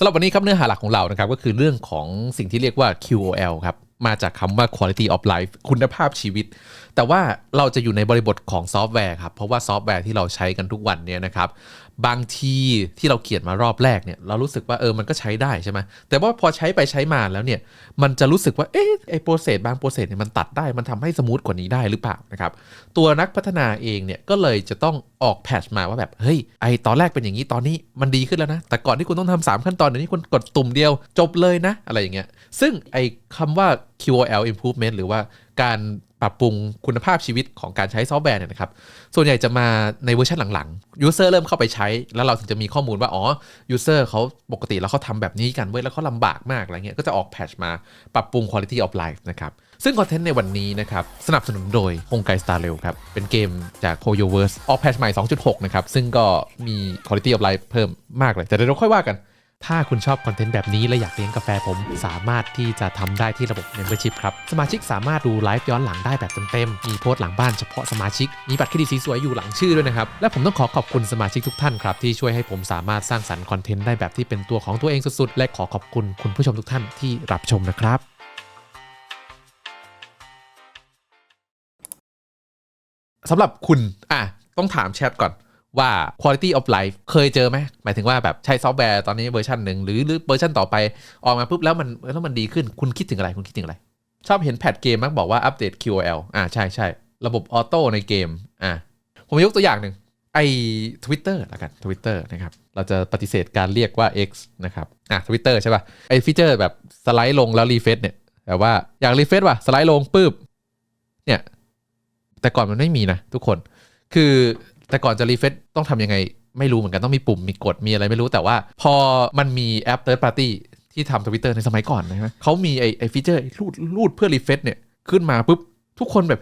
สำหรับวันนี้ครับเนื้อหาหลักของเรานะครับก็คือเรื่องของสิ่งที่เรียกว่า QOL ครับมาจากคำว่า quality of life คุณภาพชีวิต แต่ว่าเราจะอยู่ในบริบทของซอฟต์แวร์ครับ เพราะว่าซอฟต์แวร์ที่เราใช้กันทุกวันเนี่ยนะครับ บางทีที่เราเขียนมารอบแรกเนี่ยเรารู้สึกว่าเออมันก็ใช้ได้ใช่ไหมแต่ว่าพอใช้ไปใช้มาแล้วเนี่ยมันจะรู้สึกว่าเอ๊ะไอโปรเซสบางโปรเซสเนี่ยมันตัดได้มันทำให้สมูทกว่านี้ได้หรือเปล่านะครับตัวนักพัฒนาเองเนี่ยก็เลยจะต้องออกแพทช์มาว่าแบบเฮ้ยไอตอนแรกเป็นอย่างนี้ตอนนี้มันดีขึ้นแล้วนะแต่ก่อนที่คุณต้องทำสามขั้นตอนเดี๋ยวนี้คุณกดตุ่มเดียวจบเลยนะอะไรอย่างเงี้ยซึ่งไอ คำว่า QOL improvement หรือว่าการปรับปรุงคุณภาพชีวิตของการใช้ซอฟต์แวร์เนี่ยนะครับ ส่วนใหญ่จะมาในเวอร์ชันหลังๆยูเซอร์เริ่มเข้าไปใช้ แล้วเราถึงจะมีข้อมูลว่า อ๋อยูเซอร์เขาปกติแล้วเขาทำแบบนี้กันเว้ย แล้วเขาลำบากมากอะไรเงี้ย ก็จะออกแพทชมาปรับปรุง quality of life นะครับ ซึ่งคอนเทนต์ในวันนี้นะครับ สนับสนุนโดยฮงไกสตาร์เรลครับ เป็นเกมจาก h o y o v e r s e ออกแพทชใหม่ 2.6 นะครับ ซึ่งก็มี quality of life เพิ่มมากเลย แต่เดี๋ยวเราค่อยว่ากัน ถ้าคุณชอบคอนเทนต์แบบนี้และอยากเลี้ยงกาแฟผม สามารถที่จะทำได้ที่ระบบ Membership ครับ สมาชิกสามารถดูไลฟ์ย้อนหลังได้แบบเต็มๆ มีโพสต์หลังบ้านเฉพาะสมาชิก มีบัตรเครดิตสีสวยอยู่หลังชื่อด้วยนะครับ และผมต้องขอขอบคุณสมาชิกทุกท่านครับ ที่ช่วยให้ผมสามารถสร้างสรรค์คอนเทนต์ได้แบบที่เป็นตัวของตัวเองสุดๆ และขอขอบคุณคุณผู้ชมทุกท่านที่รับชมนะครับสำหรับคุณอะต้องถามแชทก่อน ว่า quality of life เคยเจอไหมหมายถึงว่าแบบใช้ซอฟต์แวร์ตอนนี้เวอร์ชันหนึ่งหรือหรือเวอร์ชันต่อไปออกมาปุ๊บแล้วมันแล้วมันดีขึ้นคุณคิดถึงอะไรคุณคิดถึงอะไร ชอบเห็นแพทเกมมักบอกว่าอัปเดต QOL อ่าใช่ใช่ระบบออโต้ในเกมอะผมยกตัวอย่างหนึ่งไอ้ Twitter ละกัน Twitter นะครับ เราจะปฏิเสธการเรียกว่า X นะครับ อะ Twitter ใช่ป่ะ ไอ้ฟีเจอร์แบบสไลด์ลงแล้วรีเฟซเนี่ย แต่ว่าอยากรีเฟซว่ะ สไลด์ลงปุ๊บ เนี่ย แต่ก่อนมันไม่มีนะทุกคน คือ แต่ก่อนจะรีเฟซต้องทำยังไง ไม่รู้เหมือนกันต้องมีปุ่มมีกดมีอะไรไม่รู้แต่ว่า พอมันมีแอป third party ที่ทำทวิตเตอร์ในสมัยก่อนนะฮะเขามีไอไอฟีเจอร์รูดรูดเพื่อรีเฟซเนี่ยขึ้นมาปุ๊บทุกคนแบบ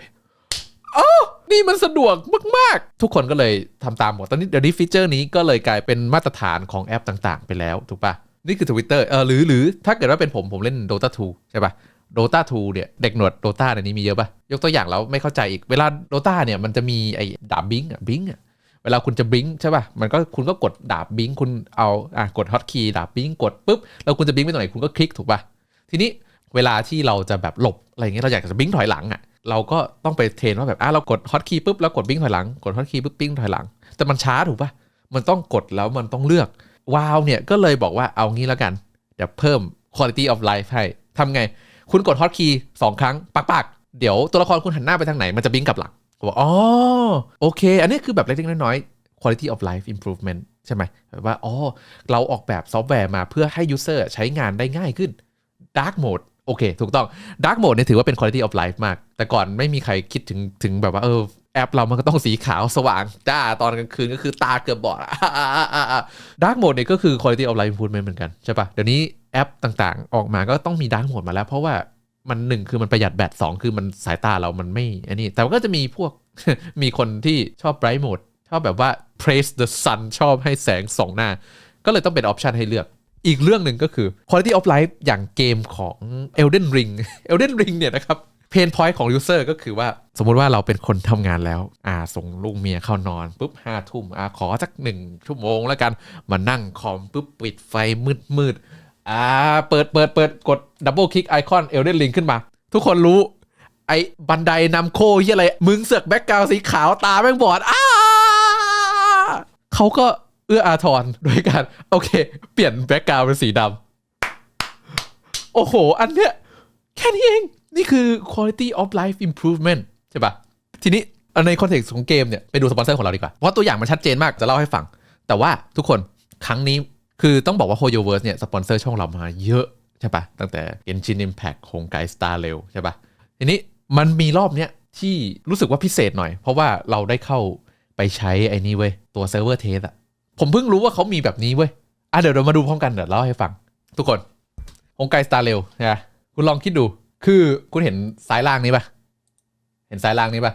อ๋อนี่มันสะดวกมาก ๆ ทุกคนก็เลยทำตามหมด ตอนนี้เดี๋ยวนี้ฟีเจอร์นี้ก็เลยกลายเป็นมาตรฐานของแอปต่างๆ ไปแล้ว ถูกปะนี่คือ Twitter เออหรือหรือถ้าเกิดว่าเป็นผมผมเล่น Dota 2 ใช่ปะ Dota 2เนี่ยเด็กหนวด Dota ในนี้มีเยอะปะยกตัวอย่างแล้วไม่เข้าใจอีกเวลา Dota เนี่ยมันจะมีไอ้ดาบบิงอะบิงอะเวลาคุณจะบิงใช่ป่ะมันก็คุณก็กดดาบบิงคุณเอาอะกดฮอตคีย์ดาบบิงกดปุ๊บแล้วคุณจะบิงไปตรงไหนคุณก็คลิกถูกป่ะทีนี้เวลาที่เราจะแบบหลบอะไรเงี้ยเราอยากจะบิงถอยหลังอะเราก็ต้องไปเทรนว่าแบบอะเรากดฮอตคีย์ปุ๊บแล้วกดบิงถอยหลังกดฮอตคีย์ปุ๊บบิงถอยหลัง แต่มันช้าถูกป่ะมันต้องกดแล้วมันต้องเลือกวาวเนี่ยก็เลยบอกว่าเอางี้แล้วกันเดี๋ยวเพิ่ม quality of life ให้ทำไง คุณกดฮอตคีย์สองครั้งปักปักๆเดี๋ยวตัวละครคุณหันหน้าไปทางไหนมันจะบิงกลับหลังผมบอกอ๋อโอเค อันนี้คือแบบเล็กๆน้อยๆ quality of life improvement ใช่ไหมแบบว่าอ๋อเราออกแบบซอฟต์แวร์มาเพื่อให้ user ใช้งานได้ง่ายขึ้น dark mode โอเค ถูกต้อง dark mode เนี่ยถือว่าเป็น quality of life มาก แต่ก่อนไม่มีใครคิดถึงถึงแบบว่าเออแอปเรามันก็ต้องสีขาวสว่าง จ้า ตอนกลางคืนก็คือตาเกือบบอด dark mode เนี่ยก็คือ quality of life improvement เหมือนกัน ใช่ปะเดี๋ยวนี้ แอปต่างๆ ออกมาก็ต้องมี dark mode มาแล้ว เพราะว่ามันหนึ่งคือมันประหยัดแบตสองคือมันสายตาเรามันไม่อันนี้ แต่ก็จะมีพวกมีคนที่ชอบ bright mode ชอบแบบว่า praise the sun ชอบให้แสงส่องหน้า ก็เลยต้องเป็นออปชันให้เลือกอีกเรื่องหนึ่งก็คือ quality of life อย่างเกมของ Elden Ring Elden Ring เนี่ยนะครับเพนพอยต์ของ user ก็คือว่า สมมุติว่าเราเป็นคนทำงานแล้ว อ่าส่งลูกเมียเข้านอนปุ๊บห้าทุ่มอ่าขอสักหนึ่งชั่วโมงแล้วกัน มานั่งคอมปุ๊บปิดไฟมืดมืด อ่า เปิดเปิดเปิดกดดับเบิลคลิกไอคอน Elden Ring ขึ้นมา ทุกคนรู้ ไอ้บันไดนำโคยี่อะไร มึงเสือกแบ็กกราวสีขาวตาแม่งบอดอ้าเขาก็เอื้ออาทรโดยการ โอเค เปลี่ยนแบ็กกราวเป็นสีดำโอ้โห อันเนี้ย แค่นี้เอง นี่คือ quality of life improvement ใช่ปะทีนี้ในคอนเทกต์ของเกมเนี่ย ไปดูสปอนเซอร์ของเราดีกว่า เพราะตัวอย่างมันชัดเจนมากจะเล่าให้ฟัง แต่ว่าทุกคนครั้งนี้ คือต้องบอกว่า Hoyoverse เนี่ยสปอนเซอร์ช่องเรามาเยอะใช่ปะตั้งแต่ Genshin Impact โครงไกสตาร์เร็วใช่ปะทีนี้มันมีรอบเนี้ยที่รู้สึกว่าพิเศษหน่อย เพราะว่าเราได้เข้าไปใช้ไอ้นี่เว้ย ตัวเซิร์ฟเวอร์เทสอะผมเพิ่งรู้ว่าเขามีแบบนี้เว้ย อะเดี๋ยวเรามาดูพร้อมกันเดี๋ยวเล่าให้ฟัง ทุกคนโครงไกสตาร์เร็วนะคุณลองคิดดูคือคุณเห็นซ้ายล่างนี้ปะเห็นซ้ายล่างนี้ปะ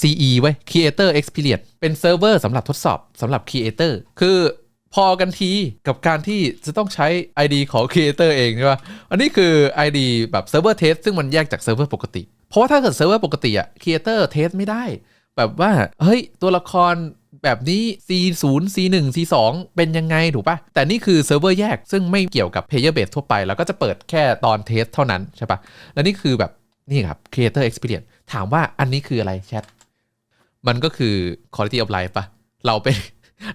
CE ไว้ย Creator Experience เป็นเซิร์ฟเวอร์สำหรับทดสอบสำหรับ Creator คือ พอกันทีกับการที่จะต้องใช้ ID ของ Creator เองใช่ปะอันนี้คือ ID แบบเซิร์ฟเวอร์เทสซึ่งมันแยกจากเซิร์ฟเวอร์ปกติ เพราะว่าถ้าเกิดเซิร์ฟเวอร์ปกติอะ Creator เทสไม่ได้ แบบว่า เฮ้ย ตัวละครแบบนี้ C0 C1 C2 เป็นยังไงถูกปะแต่นี่คือเซิร์ฟเวอร์แยก ซึ่งไม่เกี่ยวกับ Player Base ทั่วไป แล้วก็จะเปิดแค่ตอนเทสเท่านั้นใช่ปะและนี่คือแบบนี่ครับ Creator Experience ถามว่าอันนี้คืออะไรแชท มันก็คือ quality of life ปะเราเป็น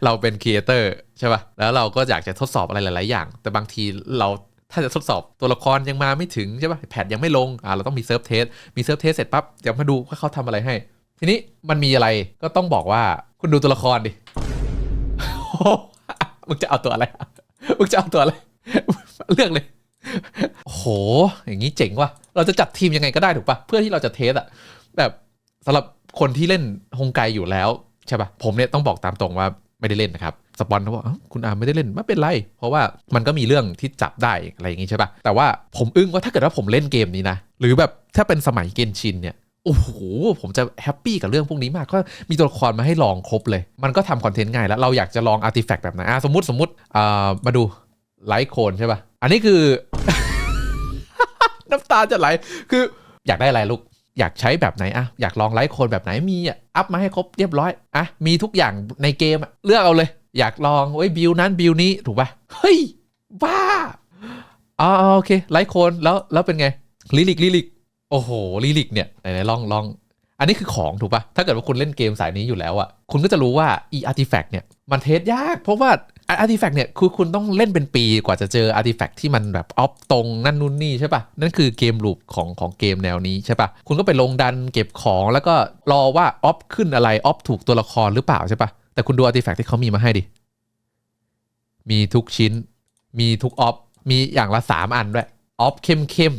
เราเป็นครีเอเตอร์ใช่ปะแล้วเราก็อยากจะทดสอบอะไรหลาย ๆ อย่าง แต่บางทีเราถ้าจะทดสอบตัวละครยังมาไม่ถึงใช่ปะแพทยังไม่ลงอ่าเราต้องมีเซิร์ฟเทสมีเซิร์ฟเทสเสร็จปั๊บเดี๋ยวมาดูว่าเขาทำอะไรให้ ทีนี้มันมีอะไรก็ต้องบอกว่าคุณดูตัวละครดิมึงจะเอาตัวอะไรมึงจะเอาตัวอะไรเลือกเลยโห อย่างนี้เจ๋งว่ะ เราจะจัดทีมยังไงก็ได้ถูกปะเพื่อที่เราจะเทสอะแบบสำหรับคนที่เล่นฮงไกอยู่แล้วใช่ปะผมเนี่ยต้องบอกตามตรงว่า ไม่ได้เล่นนะครับสปอนเขาบอกคุณอาไม่ได้เล่นไม่เป็นไร เพราะว่ามันก็มีเรื่องที่จับได้อะไรอย่างงี้ใช่ปะแต่ว่าผมอึ้งว่าถ้าเกิดว่าผมเล่นเกมนี้นะหรือแบบถ้าเป็นสมัยเกนชินเนี่ยโอ้โห ผมจะแฮปปี้กับเรื่องพวกนี้มาก ก็มีตัวละครมาให้ลองครบเลย มันก็ทำคอนเทนต์ง่ายแล้ว เราอยากจะลองอาร์ติแฟกต์แบบไหนอะสมมติสมมติอ่ามาดูไลท์โคนใช่ป่ะ อันนี้คือ น้ำตาจะไหล คืออยากได้อะไรลูก อยากใช้แบบไหนอะอยากลองไลฟ์โคนแบบไหนมีอะอัพมาให้ครบเรียบร้อยอะมีทุกอย่างในเกมเลือกเอาเลย อยากลองเว้ยบิวนั้นบิวนี้ถูกป่ะเฮ้ยบ้าอ๋อโอเคไลฟ์โคนแล้วแล้วเป็นไงลิลิกลิลิกโอ้โหลิลิกเนี่ยไหนๆลองลอง อันนี้คือของถูกปะถ้าเกิดว่าคุณเล่นเกมสายนี้อยู่แล้วอะคุณก็จะรู้ว่าอีอาร์ติแฟกต์เนี่ยมันเทสยาก เพราะว่าอาร์ติแฟกต์เนี่ยคือคุณต้องเล่นเป็นปีกว่าจะเจออาร์ติแฟกต์ที่มันแบบออฟตรงนั่นนู่นนี่ใช่ปะนั่นคือเกมลูปของของเกมแนวนี้ใช่ปะคุณก็ไปลงดันเก็บของแล้วก็รอว่าออฟขึ้นอะไรออฟถูกตัวละครหรือเปล่าใช่ปะแต่คุณดูอาร์ติแฟกต์ที่เขามีมาให้ดิมีทุกชิ้น มีทุกออฟมีอย่างละ 3 อันด้วยออฟเข้มเข้ม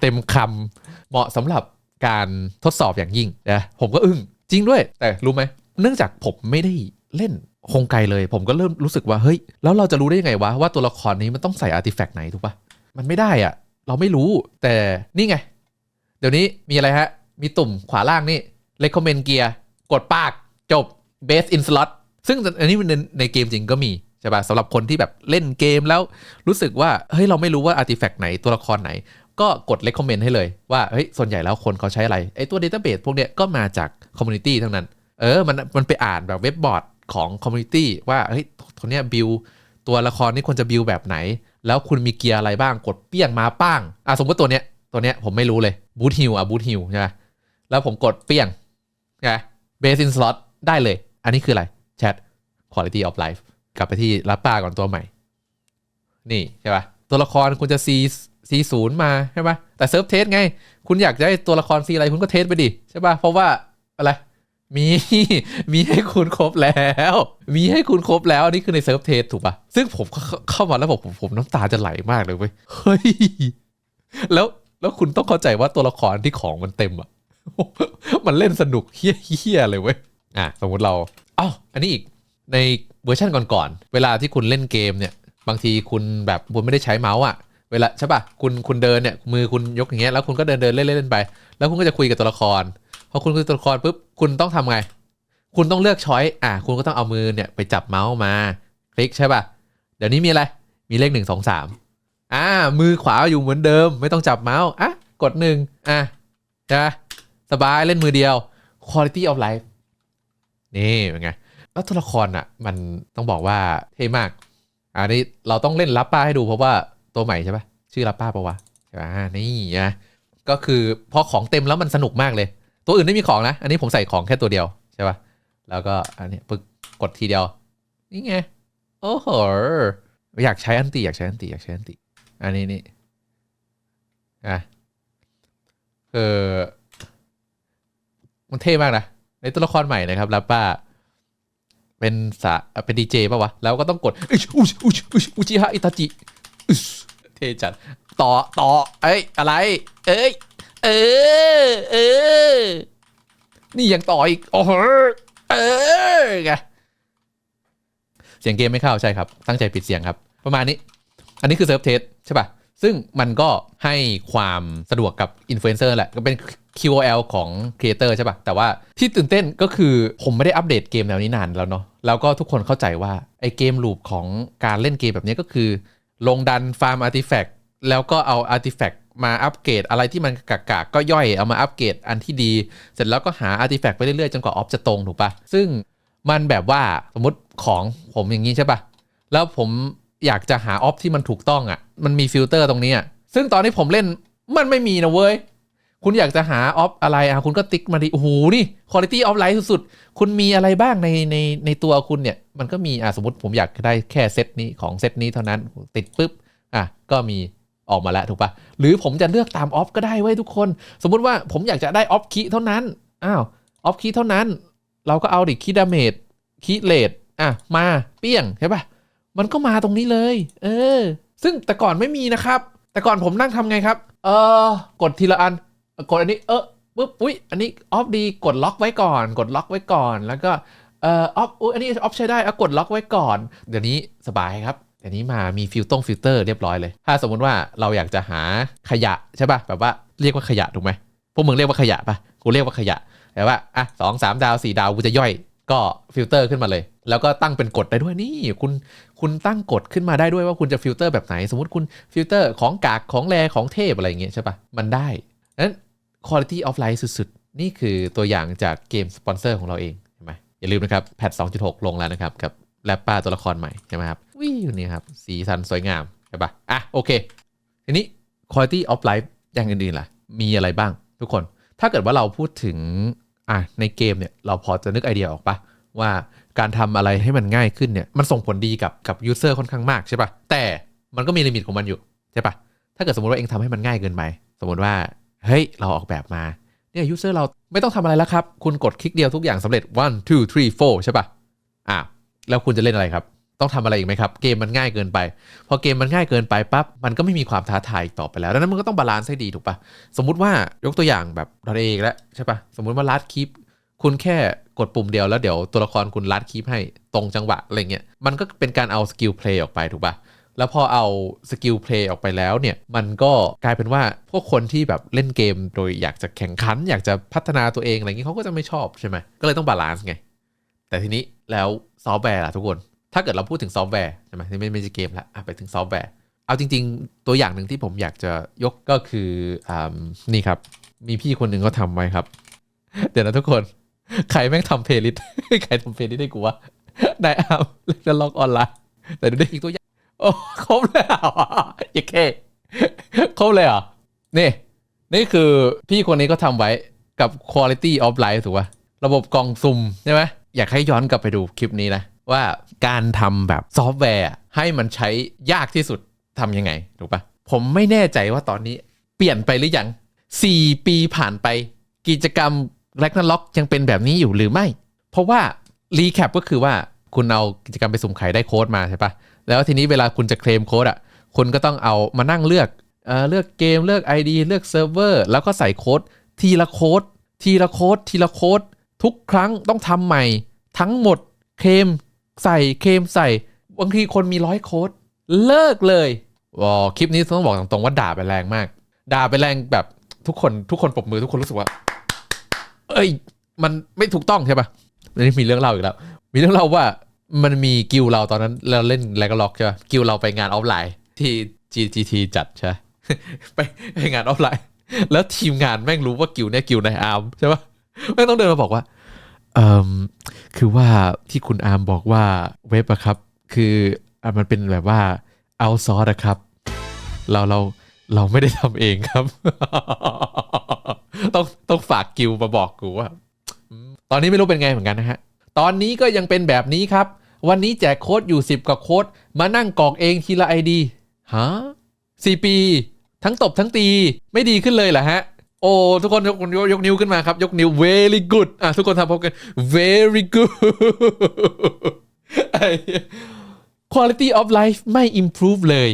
เต็มคำเหมาะสำหรับ การทดสอบอย่างยิ่งนะผมก็อึ้งจริงด้วย แต่รู้ไหมเนื่องจากผมไม่ได้เล่นคงไกลเลย ผมก็เริ่มรู้สึกว่าเฮ้ยแล้วเราจะรู้ได้ยังไงวะว่าตัวละครนี้มันต้องใส่อาร์ติแฟกต์ไหนถูกปะมันไม่ได้อะเราไม่รู้แต่นี่ไง เดี๋ยวนี้มีอะไรฮะ มีตุ่มขวาล่างนี่ recommend gear กดปากจบ base in slot ซึ่งอันนี้ในในเกมจริงก็มีใช่ป่ะสำหรับคนที่แบบเล่นเกมแล้วรู้สึกว่าเฮ้ยเราไม่รู้ว่าอาร์ติแฟกต์ไหนตัวละครไหน ก็กด recommend ให้เลยว่าเฮ้ยส่วนใหญ่แล้วคนเขาใช้อะไรไอ้ตัว database พวกเนี้ยก็มาจาก community ทั้งนั้น เออมันมันไปอ่านแบบเว็บบอร์ดของ community ว่าเฮ้ยตัวเนี้ยบิวตัวละครนี่ควรจะบิวแบบไหน แล้วคุณมีเกียร์อะไรบ้างกดเปี้ยงมาป้างอะสมมติตัวเนี้ยตัวเนี้ยผมไม่รู้เลย boot heal อะ boot heal ใช่ไหมแล้วผมกดเปี้ยงไง base in slot ได้เลย อันนี้คืออะไร chat quality of life กลับไปที่รับป้าก่อนตัวใหม่ นี่ใช่ปะตัวละครคุณจะ C C ศูนย์มาใช่ปะแต่เซิร์ฟเทสไง คุณอยากได้ตัวละคร C อะไรคุณก็เทสไปดิใช่ป่ะเพราะว่าอะไรมีมีให้คุณครบแล้ว มีให้คุณครบแล้วอันนี้คือในเซิร์ฟเทสถูกปะซึ่งผมเข้ามาแล้วผมผมผมน้ำตาจะไหลมากเลยเว้ยเฮ้ยแล้วแล้วคุณต้องเข้าใจว่าตัวละครที่ของมันเต็มอะมันเล่นสนุกเฮี้ยๆเลยเว้ยอะสมมติเราอ้าวอันนี้อีกในเวอร์ชันก่อนๆเวลาที่คุณเล่นเกมเนี่ย บางทีคุณแบบคุณไม่ได้ใช้เมาส์อะ เวลาใช่ปะคุณคุณเดินเนี่ยมือคุณยกอย่างเงี้ยแล้วคุณก็เดินเดินเล่นเล่นไป แล้วคุณก็จะคุยกับตัวละครพอคุณคุยกับตัวละครปุ๊บคุณต้องทำไง คุณต้องเลือกช้อยอะคุณก็ต้องเอามือเนี่ยไปจับเมาส์มา คลิกใช่ปะเดี๋ยวนี้มีอะไรมีเลขหนึ่งสองสามอ่ามือขวาอยู่เหมือนเดิม ไม่ต้องจับเมาส์อะกดหนึ่งอะใช่ปะสบายเล่นมือเดียว quality of life นี่เป็นไงแล้วตัวละครอะมันต้องบอกว่าเท่มากอันนี้เราต้องเล่นรับป้าให้ดูเพราะว่า ตัวใหม่ใช่ปะชื่อรับป้าปะวะใช่ปะนี่นะก็คือพอของเต็มแล้วมันสนุกมากเลย ตัวอื่นไม่มีของนะ อันนี้ผมใส่ของแค่ตัวเดียวใช่ปะแล้วก็อันนี้ปึกกดทีเดียว นี่ไง โอ้โห อยากใช้อันติอยากใช้อันติอยากใช้อันติ อันนี้นี่อะเออมันเท่มากนะ ในตัวละครใหม่นะครับรับป้า เป็นสาเป็นดีเจป่าวะ แล้วก็ต้องกดอุชอุชอุชอุชอุจิฮะอิตาจิอึส เทจัดต่อต่อเอ้ยอะไร เอ้ยเออเออนี่ยังต่ออีกโอ้โหเออไงเสียงเกมไม่เข้าใช่ครับ ตั้งใจปิดเสียงครับ ประมาณนี้ อันนี้คือเซิร์ฟเทสใช่ป่ะ ซึ่งมันก็ให้ความสะดวกกับอินฟลูเอนเซอร์แหละ ก็เป็น QOL ของครีเอเตอร์ใช่ป่ะ แต่ว่าที่ตื่นเต้นก็คือผมไม่ได้อัปเดตเกมแนวนี้นานแล้วเนาะแล้วก็ทุกคนเข้าใจว่าไอเกมลูปของการเล่นเกมแบบนี้ก็คือ ลงดันฟาร์มอาร์ติแฟกต์แล้วก็เอาอาร์ติแฟกต์มาอัปเกรดอะไรที่มันกากๆกก็ย่อยเอามาอัปเกรดอันที่ดี เสร็จแล้วก็หาอาร์ติแฟกต์ไปเรื่อยๆ จนกว่าออฟจะตรงถูกปะซึ่งมันแบบว่าสมมติของผมอย่างนี้ใช่ปะแล้วผมอยากจะหาออฟที่มันถูกต้องอะ่ะ มันมีฟิลเตอร์ตรงนี้อะ่ะซึ่งตอนที่ผมเล่นมันไม่มีนะเว้ย คุณอยากจะหาออฟอะไรอะคุณก็ติ๊กมาดิโอ้โหนี่คุณภาพออฟไลท์สุดๆ คุณมีอะไรบ้างในในในตัวคุณเนี่ย มันก็มีอะสมมติผมอยากได้แค่เซตนี้ของเซตนี้เท่านั้นติดปุ๊บอะก็มีออกมาแล้วถูกปะหรือผมจะเลือกตามออฟก็ได้เว้ทุกคน สมมุติว่าผมอยากจะได้ออฟคีเท่านั้นอ้าวออฟคีเท่านั้น เราก็เอาดิคีดาเมจคีเลดอะมาเปี้ยงใช่ปะมันก็มาตรงนี้เลย เออ ซึ่งแต่ก่อนไม่มีนะครับ แต่ก่อนผมนั่งทำไงครับ เออกดทีละอัน กดอันนี้เออปุ๊บอุ้ยอันนี้ออฟดีกดล็อกไว้ก่อน กดล็อกไว้ก่อน แล้วก็เออออฟอุ้ยอันนี้ออฟใช้ได้เอากดล็อกไว้ก่อน เดี๋ยวนี้สบายครับเดี๋ยวนี้มามีฟิลตรงฟิลเตอร์เรียบร้อยเลย ถ้าสมมุติว่าเราอยากจะหาขยะใช่ป่ะแบบว่าเรียกว่าขยะถูกไหมพวกมึงเรียกว่าขยะป่ะกูเรียกว่าขยะแต่ว่าอะสองสามดาวสี่ดาวกูจะย่อยก็ฟิลเตอร์ขึ้นมาเลย แล้วก็ตั้งเป็นกฎได้ด้วยนี่ คุณคุณตั้งกฎขึ้นมาได้ด้วยว่าคุณจะฟิลเตอร์แบบไหน สมมติคุณฟิลเตอร์ของกากของแรของเทพอะไรอย่างเงี้ยใช่ปะมันได้นั้น quality of life สุดๆ นี่คือตัวอย่างจากเกมสปอนเซอร์ของเราเองใช่ไหมอย่าลืมนะครับ แพท 2.6 ลงแล้วนะครับ กับแรปป้าตัวละครใหม่ใช่ไหมครับวิวนี่ครับ สีสันสวยงาม ใช่ปะอะ โอเค ทีนี้ quality of life อย่างอื่นๆล่ะ มีอะไรบ้างทุกคน ถ้าเกิดว่าเราพูดถึงอะในเกมเนี่ยเราพอจะนึกไอเดียออกปะว่าการทำอะไรให้มันง่ายขึ้นเนี่ยมันส่งผลดีกับกับยูเซอร์ค่อนข้างมากใช่ปะแต่มันก็มีลิมิตของมันอยู่ใช่ปะถ้าเกิดสมมติว่าเองทำให้มันง่ายเกินไปสมมติว่า เฮ้ย เราออกแบบมา เนี่ยยูเซอร์เราไม่ต้องทำอะไรแล้วครับ คุณกดคลิกเดียวทุกอย่างสำเร็จ one two three four ใช่ปะอะแล้วคุณจะเล่นอะไรครับ ต้องทำอะไรอีกไหมครับ เกมมันง่ายเกินไป พอเกมมันง่ายเกินไปปั๊บ มันก็ไม่มีความท้าทายต่อไปแล้ว ดังนั้นมันก็ต้องบาลานซ์ให้ดีถูกปะสมมุติว่ายกตัวอย่างแบบดอทเองแล้วใช่ปะสมมุติว่าลัดคลิปคุณแค่กดปุ่มเดียวแล้วเดี๋ยวตัวละครคุณลัดคลิปให้ตรงจังหวะอะไรเงี้ย มันก็เป็นการเอาสกิลเพลย์ออกไปถูกป่ะ แล้วพอเอาสกิลเพลย์ออกไปแล้วเนี่ยมันก็กลายเป็นว่าพวกคนที่แบบเล่นเกมโดยอยากจะแข่งขัน อยากจะพัฒนาตัวเองอะไรเงี้ยเขาก็จะไม่ชอบใช่ไหมก็เลยต้องบาลานซ์ไง แต่ทีนี้แล้วซอฟต์แวร์ล่ะทุกคน ถ้าเกิดเราพูดถึงซอฟต์แวร์ใช่ไหมที่ไม่ไม่ใช่เกมละอะไปถึงซอฟต์แวร์เอาจริง ๆ ตัวอย่างหนึ่งที่ผมอยากจะยกก็คืออ่านี่ครับ มีพี่คนหนึ่งเขาทำไว้ครับ เดี๋ยวนะทุกคน ใครแม่งทำเพลย์ลิสต์ใครทำเพลย์ลิสต์ให้กูวะนายอาร์มเล่นล็อกออนไลน์แต่ดูได้อีกตัวอย่าง โอ้ครบเลยเหรอย่าแค่ครบเลยเหรอนี่ นี่คือพี่คนนี้ก็ทำไว้กับ quality of life ถูกป่ะระบบกล่องซุ่มใช่ไหมอยากให้ย้อนกลับไปดูคลิปนี้นะ ว่าการทำแบบซอฟต์แวร์ ให้มันใช้ยากที่สุดทำยังไง ถูกป่ะผมไม่แน่ใจว่าตอนนี้เปลี่ยนไปหรือยัง 4 ปีผ่านไป กิจกรรม r a g n a r o k ยังเป็นแบบนี้อยู่หรือไม่ เพราะว่ารีแคปก็คือว่าคุณเอากิจกรรมไปสุ่มไข่ได้โค้ดมาใช่ปะ แล้วทีนี้เวลาคุณจะเคลมโค้ดอะคุณก็ต้องเอามานั่งเลือกเอ่อเลือกเกมเลือก ID เลือกเซิร์ฟเวอร์แล้วก็ใส่โค้ดทีละโค้ดทีละโค้ดทีละโค้ดทุกครั้งต้องทำใหม่ ทั้งหมดเคลมใส่เคลมใส่บางทีคนมีร้อยโค้ดเลิกเลยว้าวคลิปนี้ต้องบอกตรงๆว่าด่าไปแรงมาก ด่าไปแรงแบบทุกคนทุกคนปรบมือทุกคนรู้สึกว่า เอ้ย มันไม่ถูกต้องใช่ปะอันนี้มีเรื่องเล่าอีกแล้ว มีเรื่องเล่าว่า มันมีกิลเราตอนนั้นเราเล่นแลกล็อกใช่ปะกิลเราไปงานออฟไลน์ที่ GGT จัดใช่ไปไปงานออฟไลน์ แล้วทีมงานแม่งรู้ว่ากิลเนี่ยกิลในอาร์มใช่ปะแม่งต้องเดินมาบอกว่าเออคือว่าที่คุณอาร์มบอกว่าเว็บอะครับ คือมันเป็นแบบว่าเอาซอร์อะครับ เราเราเราไม่ได้ทำเองครับ ต้องต้องฝากกิลมาบอกกูว่า ตอนนี้ไม่รู้เป็นไงเหมือนกันนะฮะ ตอนนี้ก็ยังเป็นแบบนี้ครับ วันนี้แจกโค้ดอยู่ 10 กว่าโค้ด มานั่งกรอกเองทีละไอดีฮะสี่ปี ทั้งตบทั้งตีไม่ดีขึ้นเลยเหรอฮะ โอ้ ทุกคนยกยกยกนิ้วขึ้นมาครับ ยกนิ้ว very good อะ ทุกคนทำพร้อมกัน very good quality of life ไม่ improve เลย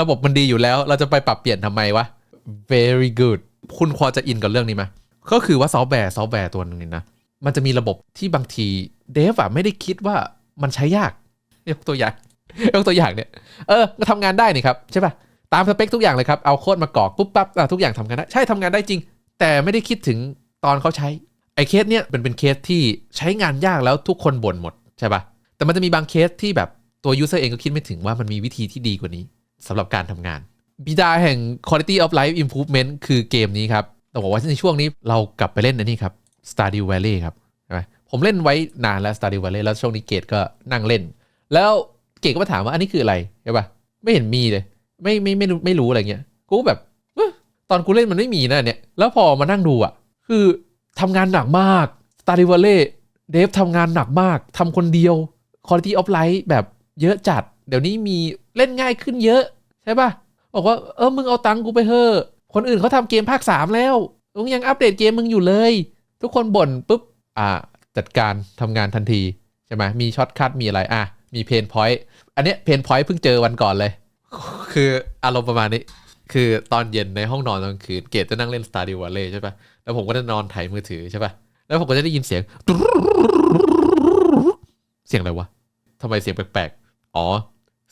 ระบบมันดีอยู่แล้ว เราจะไปปรับเปลี่ยนทำไมวะ very good คุณพอจะอินกับเรื่องนี้ไหมก็คือว่าซอฟต์แวร์ซอฟต์แวร์ตัวหนึงนี่นะ มันจะมีระบบที่บางที เดฟอะไม่ได้คิดว่ามันใช้ยากยกตัวอย่างยกตัวอย่างเนี่ยเออก็ทำงานได้นี่ครับใช่ป่ะตามสเปคทุกอย่างเลยครับเอาโค้ดมากรอกปุ๊บปั๊บทุกอย่างทำงานได้ใช่ทำงานได้จริง แต่ไม่ได้คิดถึงตอนเขาใช้ไอ้เคสเนี่ยเป็นเป็นเคสที่ใช้งานยากแล้วทุกคนบ่นหมดใช่ป่ะแต่มันจะมีบางเคสที่แบบตัวยูเซอร์เองก็คิดไม่ถึงว่ามันมีวิธีที่ดีกว่านี้สำหรับการทำงาน บิดาแห่ง quality of life improvement คือเกมนี้ครับต้องบอกว่าในช่วงนี้เรากลับไปเล่นอันนี้ครับ Stardew Valley ครับ ผมเล่นไว้นานแล้ว Stardew Valley แล้วช่วงนี้เกตก็นั่งเล่น แล้วเกตก็มาถามว่าอันนี้คืออะไรใช่ปะไม่เห็นมีเลย ไม่ไม่ไม่รู้ไม่รู้อะไรเงี้ยกูแบบตอนกูเล่นมันไม่มีนะเนี่ยแล้วพอมานั่งดูอะ คือทำงานหนักมาก Stardew Valley เดฟทำงานหนักมากทำคนเดียว Quality of Life แบบเยอะจัด เดี๋ยวนี้มีเล่นง่ายขึ้นเยอะใช่ปะบอกว่าเออมึงเอาตังค์กูไปเถอะคนอื่นเขาทำเกมภาค 3 แล้วมึงยังอัปเดตเกมมึงอยู่เลย ทุกคนบ่นปุ๊บอ่า จัดการทำงานทันที ใช่ไหมมีช็อตคัทมีอะไรอะมีเพนพอยต์อันเนี้ยเพนพอยต์เพิ่งเจอวันก่อนเลย คืออารมณ์ประมาณนี้ คือตอนเย็นในห้องนอนตอนกลางคืนเกดจะนั่งเล่น Stardew Valley ใช่ปะแล้วผมก็จะนอนถ่ายมือถือใช่ปะแล้วผมก็จะได้ยินเสียง เสียงอะไรวะทำไมเสียงแปลกๆ อ๋อ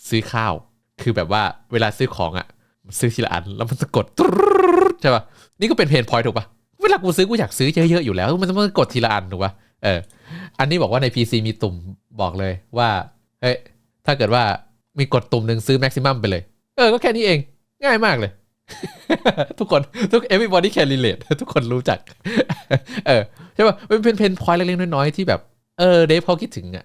ซื้อข้าว คือแบบว่าเวลาซื้อของอะ่ะซื้อทีละอันแล้วมันจะกดใช่ปะนี่ก็เป็นเพนพอยต์ถูกปะเวลากูซื้อกูอยากซื้อเยอะๆอยู่แล้ว มันต้องกดทีละอันถูกปะ เออ อันนี้บอกว่าใน PC มีตุ่มบอกเลยว่า เฮ้ย ถ้าเกิดว่ามีกดตุ่มหนึ่งซื้อแม็กซิมัมไปเลย เออ ก็แค่นี้เอง ง่ายมากเลย ทุกคนทุก everybody can relate ทุกคนรู้จัก เออ ใช่ป่ะมันเป็นเพนพอยต์เล็กๆน้อยๆที่แบบ เออ เดฟเขาคิดถึงอะ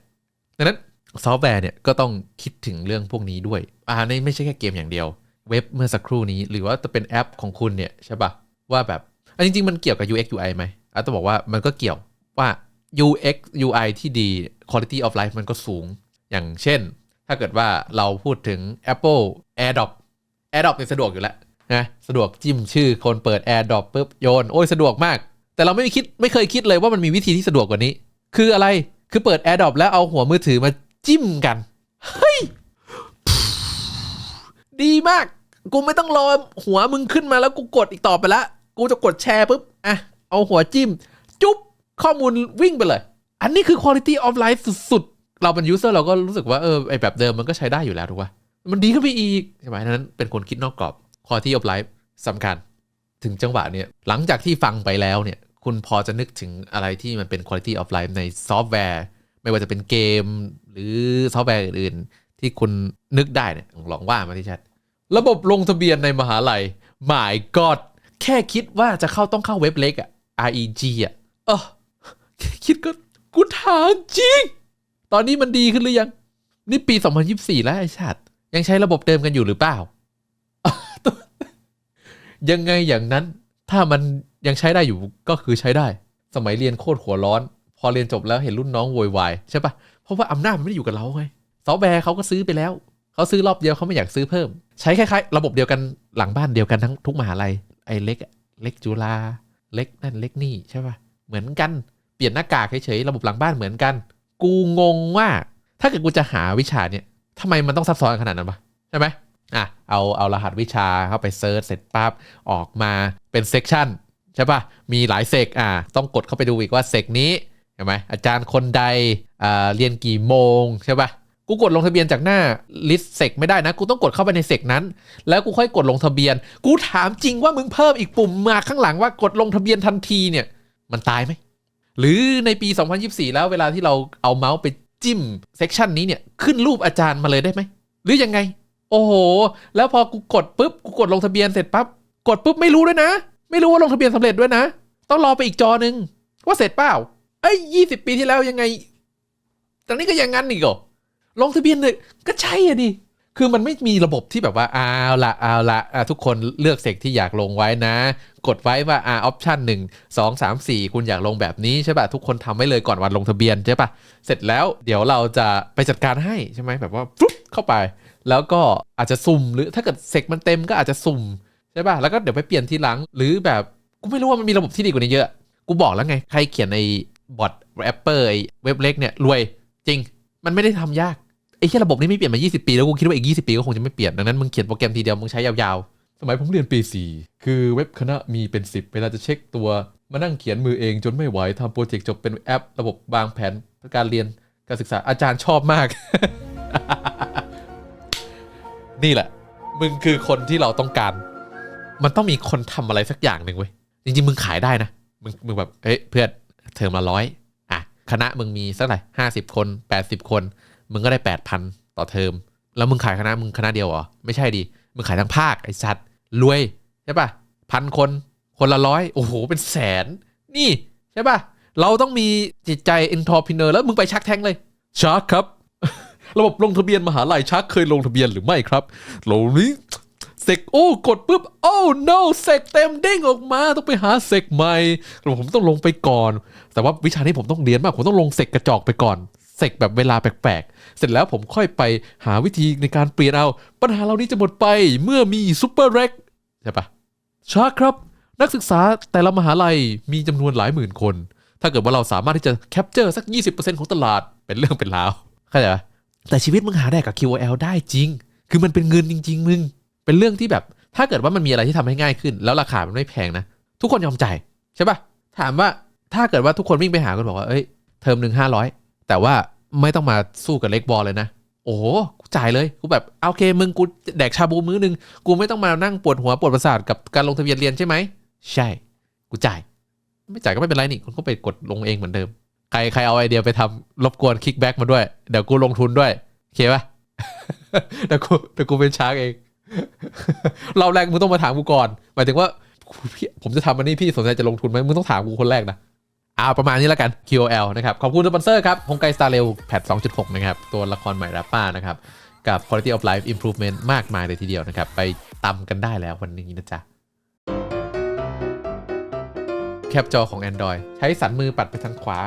ดังนั้นซอฟต์แวร์เนี่ยก็ต้องคิดถึงเรื่องพวกนี้ด้วย อ่านี่ไม่ใช่แค่เกมอย่างเดียว เว็บเมื่อสักครู่นี้ หรือว่าจะเป็นแอปของคุณเนี่ยใช่ป่ะว่าแบบอันจริงๆ มันเกี่ยวกับ UX UI ไหมอ่าจจะบอกว่ามันก็เกี่ยวว่า UX UI ที่ดี quality of life มันก็สูง อย่างเช่น ถ้าเกิดว่าเราพูดถึง Apple AirDrop AirDrop เนี่ยสะดวกอยู่แล้วนะสะดวกจิ้มชื่อคนเปิด AirDrop ปุ๊บโยน โอ้ยสะดวกมาก แต่เราไม่คิดไม่เคยคิดเลยว่ามันมีวิธีที่สะดวกกว่านี้ คืออะไรคือเปิด AirDrop แล้วเอาหัวมือถือมาจิ้มกันเฮ้ยดีมาก กูไม่ต้องรอหัวมึงขึ้นมาแล้วกูกดอีกต่อไปละ กูจะกดแชร์ปุ๊บ อะ เอาหัวจิ้ม จุ๊บ ข้อมูลวิ่งไปเลย อันนี้คือ quality of life สุดๆ เราเป็น user เราก็รู้สึกว่าเออไอแบบเดิมมันก็ใช้ได้อยู่แล้วถูกป่ะมันดีขึ้นไปอีกใช่ไหมนั้นเป็นคนคิดนอกกรอบ quality of life สำคัญ ถึงจังหวะเนี่ยหลังจากที่ฟังไปแล้วเนี่ยคุณพอจะนึกถึงอะไรที่มันเป็น quality of life ในซอฟต์แวร์ ไม่ว่าจะเป็นเกม หรือซอฟต์แวร์อื่นๆ ที่คุณนึกได้เนี่ยลองว่ามาที่แชทระบบลงทะเบียนในมหาลัย my god แค่คิดว่าจะเข้าต้องเข้าเว็บเล็กอะ REG อะเออ คิดก็กูถามจริง ตอนนี้มันดีขึ้นหรือยัง นี่ปี 2024 แล้วไอ้ชาติยังใช้ระบบเดิมกันอยู่หรือเปล่า ยังไงอย่างนั้น ถ้ามันยังใช้ได้อยู่ก็คือใช้ได้ สมัยเรียนโคตรหัวร้อน พอเรียนจบแล้วเห็นรุ่นน้องโวยวายใช่ปะเพราะว่าอำนาจมันไม่ได้อยู่กับเราไงซอฟต์แวร์เขาก็ซื้อไปแล้ว เขาซื้อรอบเดียวเขาไม่อยากซื้อเพิ่ม ใช้คล้ายๆ ระบบเดียวกันหลังบ้านเดียวกันทั้งทุกมหาลัยไอ้เล็ก เล็กจุฬาเล็กนั่นเล็กนี่ใช่ปะเหมือนกัน เปลี่ยนหน้ากากเฉยๆระบบหลังบ้านเหมือนกัน กูงงว่า ถ้าเกิดกูจะหาวิชาเนี่ยทำไมมันต้องซับซ้อนขนาดนั้นปะใช่ไหมอะเอาเอารหัสวิชาเข้าไปเซิร์ชเสร็จปั๊บออกมาเป็นเซกชันใช่ปะมีหลายเซกอะต้องกดเข้าไปดูอีกว่าเซกนี้เห็นไหมอาจารย์คนใดอ่าเรียนกี่โมงใช่ปะกูกดลงทะเบียนจากหน้าลิสต์เซกไม่ได้นะ กูต้องกดเข้าไปในเซกนั้น แล้วกูค่อยกดลงทะเบียน กูถามจริงว่ามึงเพิ่มอีกปุ่มมาข้างหลังว่ากดลงทะเบียนทันทีเนี่ย มันตายไหม หรือในปี 2024 แล้วเวลาที่เราเอาเมาส์ไปจิ้มเซกชันนี้เนี่ยขึ้นรูปอาจารย์มาเลยได้ไหม หรือยังไง โอ้โห แล้วพอกูกดปุ๊บกูกดลงทะเบียนเสร็จปั๊บกดปุ๊บไม่รู้ด้วยนะ ไม่รู้ว่าลงทะเบียนสำเร็จด้วยนะ ต้องรอไปอีกจอหนึ่งว่าเสร็จเปล่าเอ้ยยี่สิบปีที่แล้วยังไงตอนนี้ก็ยังงั้นอีกเหรอลงทะเบียนเลยก็ใช่อะดิคือมันไม่มีระบบที่แบบว่าเอาละเอาละะทุกคนเลือกเสกที่อยากลงไว้นะ กดไว้ว่าอ่าออปชันหนึ่งสองสามสี่คุณอยากลงแบบนี้ใช่ป่ะทุกคนทำไว้เลยก่อนวันลงทะเบียนใช่ป่ะเสร็จแล้วเดี๋ยวเราจะไปจัดการให้ใช่ไหมแบบว่าฟุ๊บเข้าไป แล้วก็อาจจะสุ่มหรือถ้าเกิดเสกมันเต็มก็อาจจะสุ่มใช่ป่ะแล้วก็เดี๋ยวไปเปลี่ยนทีหลัง หรือแบบกูไม่รู้ว่ามันมีระบบที่ดีกว่านี้เยอะ กูบอกแล้วไงใครเขียนในบอทแรปเปอร์ไอเว็บเล็กเนี่ยรวยจริง มันไม่ได้ทำยากไอ้แค่ระบบนี้ไม่เปลี่ยนมา 20 ปีแล้วกูคิดว่าอีก 20 ปีก็คงจะไม่เปลี่ยนดังนั้นมึงเขียนโปรแกรมทีเดียวมึงใช้ยาวๆ สมัยผมเรียนปี 4 คือเว็บคณะมีเป็น 10 เวลาจะเช็คตัว มานั่งเขียนมือเองจนไม่ไหวทำโปรเจกต์จบเป็นแอป ระบบวางแผนการเรียนการศึกษาอาจารย์ชอบมาก นี่แหละ มึงคือคนที่เราต้องการ มันต้องมีคนทำอะไรสักอย่างหนึ่งเว้ย จริงๆ มึงขายได้นะ มึงมึงแบบ เอ้ยเพื่อนเทอมละร้อยอะคณะมึงมีสักเท่าไหร่ห้าสิบคนแปดสิบคน มึงก็ได้แปดพันต่อเทอม แล้วมึงขายคณะมึงคณะเดียวเหรอ ไม่ใช่ดิ มึงขายทั้งภาคไอสัตว์รวยใช่ปะพันคนคนละร้อยโอ้โหเป็นแสน นี่ใช่ปะเราต้องมีจิตใจ entrepreneur แล้วมึงไปชักแทงเลยชาร์กครับ ระบบลงทะเบียนมหาลัยชักเคยลงทะเบียนหรือไม่ครับโหลนี้เสกโอ้กดปุ๊บโอ้ no เสกเต็มเด้งออกมาต้องไปหาเสกใหม่ผมต้องลงไปก่อน แต่ว่าวิชานี้ผมต้องเรียนมากผมต้องลงเสกกระจอกไปก่อน เสกแบบเวลาแปลกๆ เสร็จแล้วผมค่อยไปหาวิธีในการเปลี่ยนเอา ปัญหาเหล่านี้จะหมดไปเมื่อมีซูเปอร์เร็กใช่ปะชาครับ นักศึกษาแต่ละมหาลัยมีจำนวนหลายหมื่นคน ถ้าเกิดว่าเราสามารถที่จะแคปเจอร์สัก 20%ของตลาดเป็นเรื่องเป็นราวเข้าใจปะแต่ชีวิตมึงหาได้กับ QOL ได้จริง คือมันเป็นเงินจริง ๆ มึง เป็นเรื่องที่แบบ ถ้าเกิดว่ามันมีอะไรที่ทำให้ง่ายขึ้น แล้วราคามันไม่แพงนะ ทุกคนยอมจ่ายใช่ปะถามว่าถ้าเกิดว่าทุกคนวิ่งไปหากันบอกว่า เอ้ย เทอมหนึ่งห้าร้อย แต่ว่าไม่ต้องมาสู้กับเล็กบอลเลยนะ โอ้โหกูจ่ายเลย กูแบบโอเค มึงกูแดกชาบูมื้อหนึง กูไม่ต้องมานั่งปวดหัวปวดประสาทกับการลงทะเบียนเรียนใช่ไหม ใช่ กูจ่าย ไม่จ่ายก็ไม่เป็นไรนี่ คุณก็ไปกดลงเองเหมือนเดิม ใครใครเอาไอเดียไปทำรบกวนคิกแบ็กมาด้วย เดี๋ยวกูลงทุนด้วย โอเคปะเดี๋ยวกูเดี๋ยวกูเป็นช้างเอง เราแรกมึงต้องมาถามกูก่อน หมายถึงว่าพี่ผมจะทำอันนี้พี่สนใจจะลงทุนไหมมึงต้องถามกูคนแรกนะ เอาประมาณนี้แล้วกัน QOL นะครับ ขอบคุณสปอนเซอร์ครับฮงไกสตาร์เรลแพท2.6 นะครับ ตัวละครใหม่แรปป้านะครับ กับ Quality of Life Improvement มากมายเลยทีเดียวนะครับ ไปตำกันได้แล้ววันนี้นะจ๊ะ แคปจอของ Android ใช้สันมือปัดไปทางขวา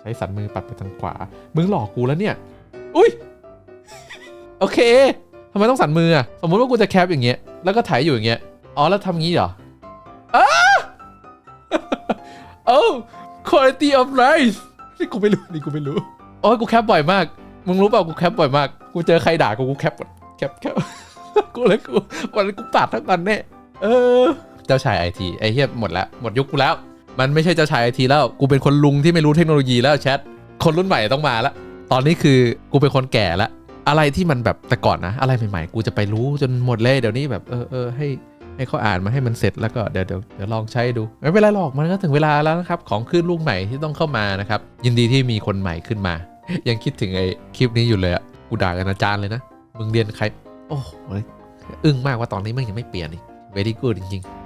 ใช้สันมือปัดไปทางขวา มึงหลอกกูแล้วเนี่ย อุ้ย โอเคทำไมต้องสันมืออะสมมติว่ากูจะแคปอย่างเงี้ย แล้วก็ถ่ายอยู่อย่างเงี้ย อ๋อ แล้วทำงี้เหรออ้าโอ้ quality of life นี่กูไม่รู้นี่กูไม่รู้โอ้ยกูแคปบ่อยมาก มึงรู้เปล่ากูแคปบ่อยมาก กูเจอใครด่ากูกูแคปหมดแคปแคปกูเลยกูวันนี้กูตัดทั้งวันแน่เออ เจ้าชายไอทีไอเฮียหมดแล้วหมดยุคกูแล้ว มันไม่ใช่เจ้าชายไอทีแล้ว กูเป็นคนลุงที่ไม่รู้เทคโนโลยีแล้วแชท คนรุ่นใหม่ต้องมาละ ตอนนี้คือกูเป็นคนแก่ล้วอะไรที่มันแบบแต่ก่อนนะ อะไรใหม่ๆ กูจะไปรู้จนหมดเลยเดี๋ยวนี้แบบเออเออให้ ให้เขาอ่านมาให้มันเสร็จแล้วก็เดี๋ยวเดี๋ยวเดี๋ยวลองใช้ดู ไม่เป็นไรหรอกมันก็ถึงเวลาแล้วนะครับของขึ้นลูกใหม่ที่ต้องเข้ามานะครับยินดีที่มีคนใหม่ขึ้นมา ยังคิดถึงไอ้คลิปนี้อยู่เลยอะกูด่ากันอาจารย์เลยนะมึงเรียนใคร โอ้โหอึ้งมากว่าตอนนี้มึงยังไม่เปลี่ยนอีก very good จริงๆ